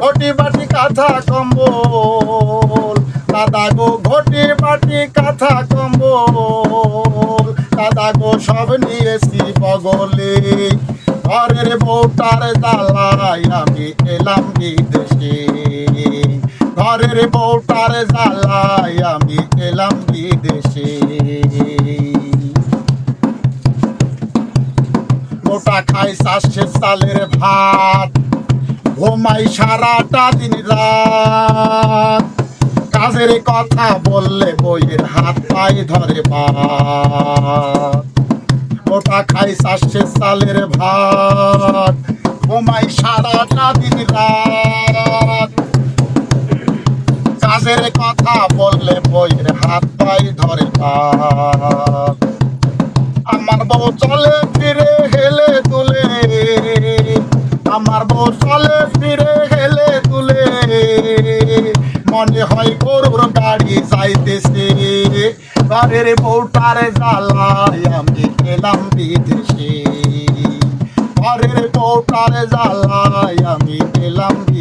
ঘটি বাটি কাঁথা কম্বল। দাদা গো ঘটি বাটি কাঁথা কম্বল। দাদা গো সব নিয়েছি বগলে। ঘরের বউটার জ্বালায় আমি এলাম বিদেশে। ঘরের বউটার জ্বালায় আমি এলাম বিদেশে। মোটা খাই চাষে চালের ভাত। ঘুমাই সারাটা দিন রাত। কাজের কথা বললে বইয়ের হাত পাই ধরে বাত। মোটা খাই চাষে চালের ভাত। ঘুমাই সারাটা দিন রাত। কাজের কথা বললে বইয়ের হাত পাই ধরে বাত। আমার বউ চলে ফিরে হেলে মনে হয় গরুর গাড়ি যাইতেছে। ঘরের বউটারে জ্বালায় আমি গেলাম বিদেশে। ঘরের বউটারে জ্বালায় আমি গেলাম বিদেশে